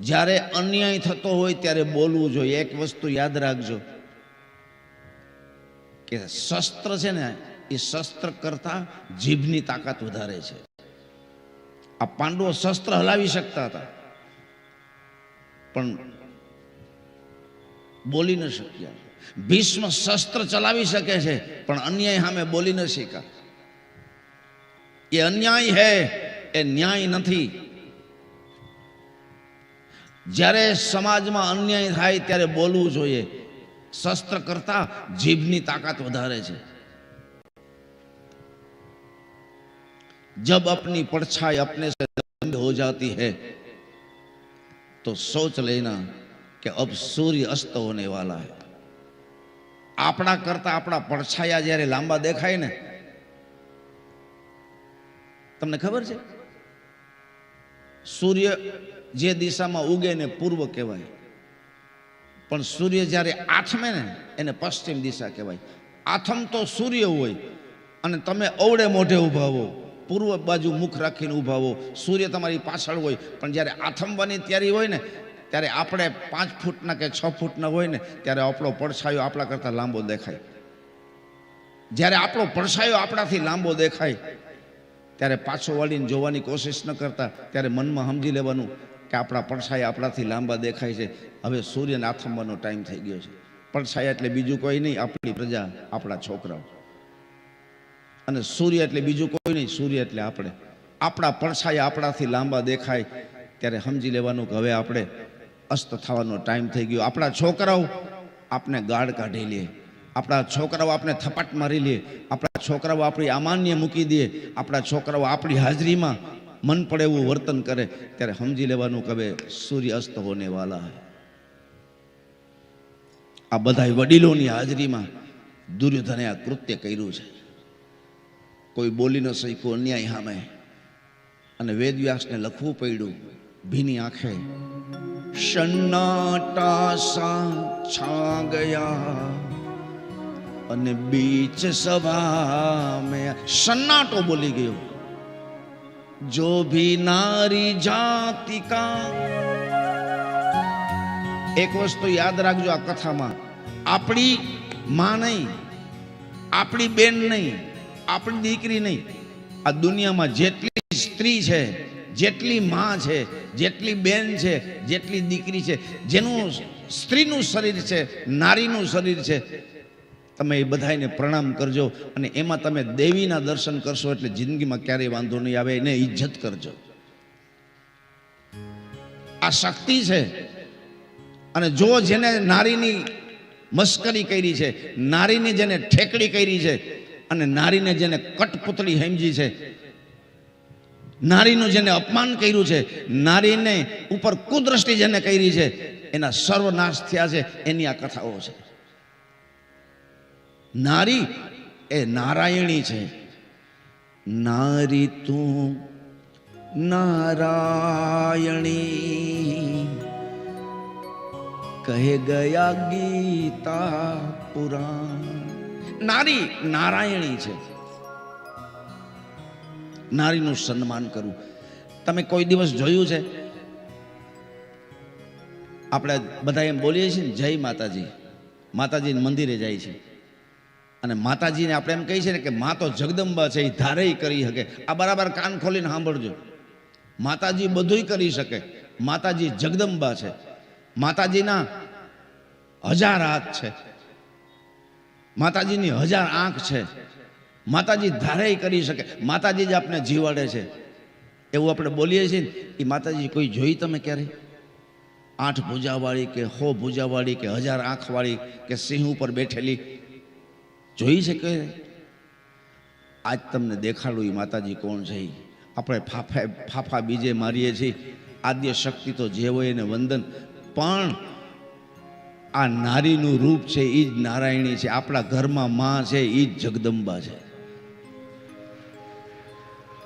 જ્યારે અન્યાય થતો હોય ત્યારે બોલવું જોઈએ. એક વસ્તુ યાદ રાખજો કે શસ્ત્ર છે ને, એ શસ્ત્ર કરતા જીભની તાકાત વધારે છે. આ પાંડવો શસ્ત્ર હલાવી શકતા હતા, પણ બોલી ન શક્યા. ભીષ્મ શસ્ત્ર ચલાવી શકે છે, પણ અન્યાય સામે બોલી ન શક્યા. એ અન્યાય હે, એ ન્યાય નથી. જ્યારે સમાજમાં અન્યાય થાય ત્યારે બોલવું જોઈએ. શસ્ત્ર કરતા જીભની તાકાત વધારે છે. જબ અપની પડછાઈ અપને સે હો જાતી હૈ, તો સોચ લેના કે અબ સૂર્ય અસ્ત હોને વાલા હૈ. આપણા કરતા આપણા પડછાયા જ્યારે લાંબા દેખાય ને, તમને ખબર છે? સૂર્ય જે દિશામાં ઉગે ને પૂર્વ કહેવાય. પણ સૂર્ય જ્યારે આથમે ને, એને પશ્ચિમ દિશા કહેવાય. આથમ તો સૂર્ય હોય, અને તમે અવડે મોઢે ઊભા હો, પૂર્વ બાજુ મુખ રાખીને ઊભા હો, સૂર્ય તમારી પાછળ હોય. પણ જ્યારે આથમવાની તૈયારી હોય ને, ત્યારે આપણે પાંચ ફૂટના કે છ ફૂટના હોય ને, ત્યારે આપણો પડછાયો આપણા કરતાં લાંબો દેખાય. જ્યારે આપણો પડછાયો આપણાથી લાંબો દેખાય ત્યારે પાછો વાળીને જોવાની કોશિશ ન કરતા, ત્યારે મનમાં સમજી લેવાનું કે આપણા પડછાયા આપણાથી લાંબા દેખાય છે. હવે સૂર્યને આથમવાનો ટાઈમ થઈ ગયો છે. પડછાયા એટલે બીજું કોઈ નહીં, આપણી પ્રજા, આપણા છોકરાઓ. અને સૂર્ય એટલે બીજું કોઈ નહીં, સૂર્ય એટલે આપણે. આપણા પડછાયા આપણાથી લાંબા દેખાય, ત્યારે સમજી લેવાનું કે હવે આપણે અસ્ત થવાનો ટાઈમ થઈ ગયો. આપણા છોકરાઓ આપણે ગાળ કાઢી લે. આપણા છોકરાઓ આપણે થપાટ મારી લે, આપણા છોકરાઓ આપણી અમાન્ય મૂકી દે, આપણા છોકરાઓ આપણી હાજરીમાં મન પડે એવું વર્તન કરે, ત્યારે સમજી લેવાનું કે હવે સૂર્ય અસ્ત હોને વાલા આ બધા વડીલોની હાજરીમાં દુર્યોધને આ કૃત્ય કર્યું છે. કોઈ બોલી ન શક્યું, અન્યાય સામે. અને વેદવ્યાસને લખવું પડ્યું, ભીની આંખે સન્નાટા સા છા ગયા? અને બીચ સભા મેં સન્નાટો બોલી ગયો. જો ભી નારી જાતિ કા એક વસ્તુ યાદ રાખજો આ કથામાં. આપણી માં નહીં, આપણી બેન નહીં, આપણી દીકરી નહીં. આ દુનિયામાં જેટલી સ્ત્રી છે, જેટલી માં છે, જેટલી બેન છે, જેટલી દીકરી છે, જેનું સ્ત્રીનું શરીર છે, નારીનું શરીર છે તમે એ બધાને પ્રણામ કરજો અને એમાં તમે દેવીના દર્શન કરશો એટલે જિંદગીમાં ક્યારેય વાંધો નહીં આવે એને ઇજ્જત કરજો. આ શક્તિ છે. અને જો જેને નારીની મસ્કરી કરી છે, નારીની જેને ઠેકડી કરી છે, અને નારીને જેને કટપુતળી સમજી છે, નારીનું જેને અપમાન કર્યું છે, નારીને ઉપર કુદ્રષ્ટિ જેને કરી છે, એના સર્વનાશ થયા છે, એની આ કથાઓ છે. નારી એ નારાયણી છે. નારી તું નારાયણી. કહે ગયા ગીતા પુરાણ. નારી નારાયણી છે. નારીનું સન્માન કરવું તમે કોઈ દિવસ જોયું છે? આપણે બધા એમ બોલીએ છીએ ને, જય માતાજી. માતાજીને મંદિરે જાય છે. અને માતાજીને આપણે એમ કહીએ છીએ ને કે મા તો જગદંબા છે એ ધારે કરી શકે. આ બરાબર કાન ખોલીને સાંભળજો. માતાજી બધુંય કરી શકે. માતાજી જગદંબા છે. માતાજીના હજાર હાથ છે. માતાજીની હજાર આંખ છે. માતાજી ધારે કરી શકે. માતાજી જ આપણે જીવાડે છે. એવું આપણે બોલીએ છીએ ને એ માતાજી કોઈ જોઈ તમે ક્યારે આઠ ભુજાવાળી કે હો ભુજાવાળી કે હજાર આંખવાળી કે સિંહ ઉપર બેઠેલી જોઈ શકે આજ તમને દેખાડું એ માતાજી કોણ છે. આપણે ફાફા ફાફા બીજે મારીએ છીએ. આદ્ય શક્તિ તો જે હોય એને વંદન. પણ આ નારીનું રૂપ છે એ જ નારાયણી છે. આપણા ઘરમાં માં છે એ જ જગદંબા છે.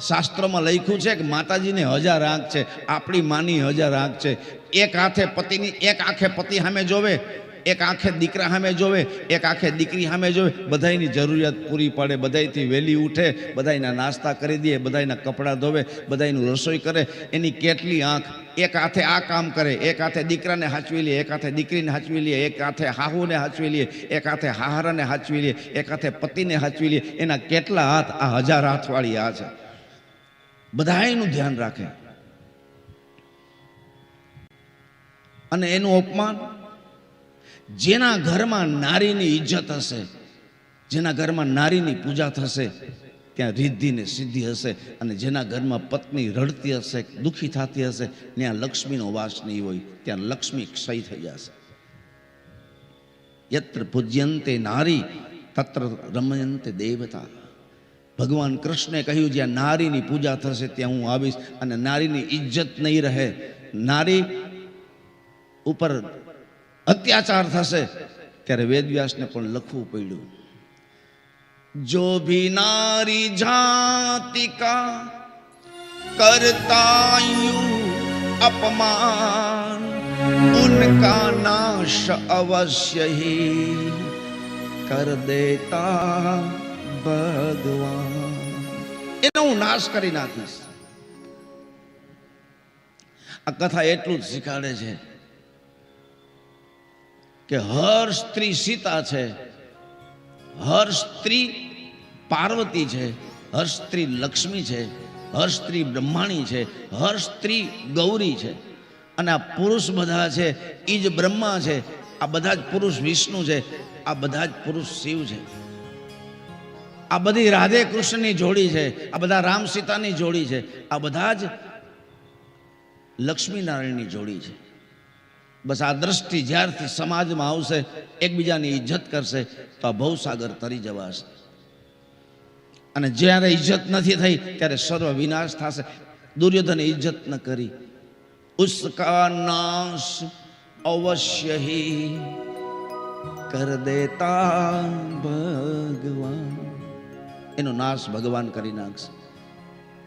શાસ્ત્રમાં લખ્યું છે કે માતાજીને હજાર આંખ છે. આપણી માની હજાર આંખ છે. એક હાથે પતિની એક આંખે પતિ સામે જોવે. એક આંખે દીકરા સામે જોવે, એક આંખે દીકરી સામે જોવે. બધાયની જરૂરિયાત પૂરી પાડે, બધાયથી વહેલી ઉઠે, બધાયના નાસ્તા કરી દે, બધાયના કપડાં ધોવે, બધાયનું રસોઈ કરે. એની કેટલી આંખ? એક હાથે આ કામ કરે, એક હાથે દીકરાને હાચવી લે, એક હાથે દીકરીને હાચવી લે, એક હાથે હાહુને હાચવી લે, એક હાથે હાહરાને હાચવી લે, એક હાથે પતિને હાચવી લે. એના કેટલા હાથ? આ હજાર હાથવાળી આ છે. બધાયનું ધ્યાન રાખે. અને એનું અપમાન? જેના ઘરમાં નારીની ઇજ્જત હશે, જેના ઘરમાં નારીની પૂજા થશે, ત્યાં રિદ્ધિ ને સિદ્ધિ હશે અને જેના ઘરમાં પત્ની રડતી હશે, દુઃખી થતી હશે, ત્યાં લક્ષ્મીનો વાસ નહીં હોય, ત્યાં લક્ષ્મી ક્ષય થઈ જશે. યત્ર પૂજ્યંતે નારી, તત્ર રમયંતે દેવતા. ભગવાન કૃષ્ણે કહ્યું, જ્યાં નારીની પૂજા થશે, ત્યાં હું આવીશ અને નારીની ઇજ્જત નહીં રહે. નારી ઉપર અત્યાચાર થશે, ત્યારે વેદવ્યાસને પણ લખવું પડ્યું. જો ભી નારી જાતિ કરતા અપમાન, ઉનકા નાશ અવશ્ય કર દેતા ભગવાન. એનો હું નાશ કરી નાખીશ. આ કથા એટલું જ શીખાડે છે કે હર સ્ત્રી સીતા છે, હર સ્ત્રી પાર્વતી છે, હર સ્ત્રી લક્ષ્મી છે, હર સ્ત્રી બ્રહ્માણી છે, હર સ્ત્રી ગૌરી છે. અને આ પુરુષ બધા છે એ જ બ્રહ્મા છે, આ બધા જ પુરુષ વિષ્ણુ છે, આ બધા જ પુરુષ શિવ છે. આ બધી રાધે કૃષ્ણની જોડી છે, આ બધા રામ સીતાની જોડી છે, આ બધા જ લક્ષ્મીનારાયણની જોડી છે. બસ આ દ્રષ્ટિ જ્યારથી સમાજમાં આવશે, એકબીજાની ઇજ્જત કરશે, તો આ ભવસાગર તરી જવાશે. અને જ્યારે ઇજ્જત નથી થઈ, ત્યારે સર્વ વિનાશ થશે. દુર્યોધને ઇજ્જત ન કરી. ઉસકા નાશ અવશ્ય કર દેતા ભગવાન. એનો નાશ ભગવાન કરી નાખશે.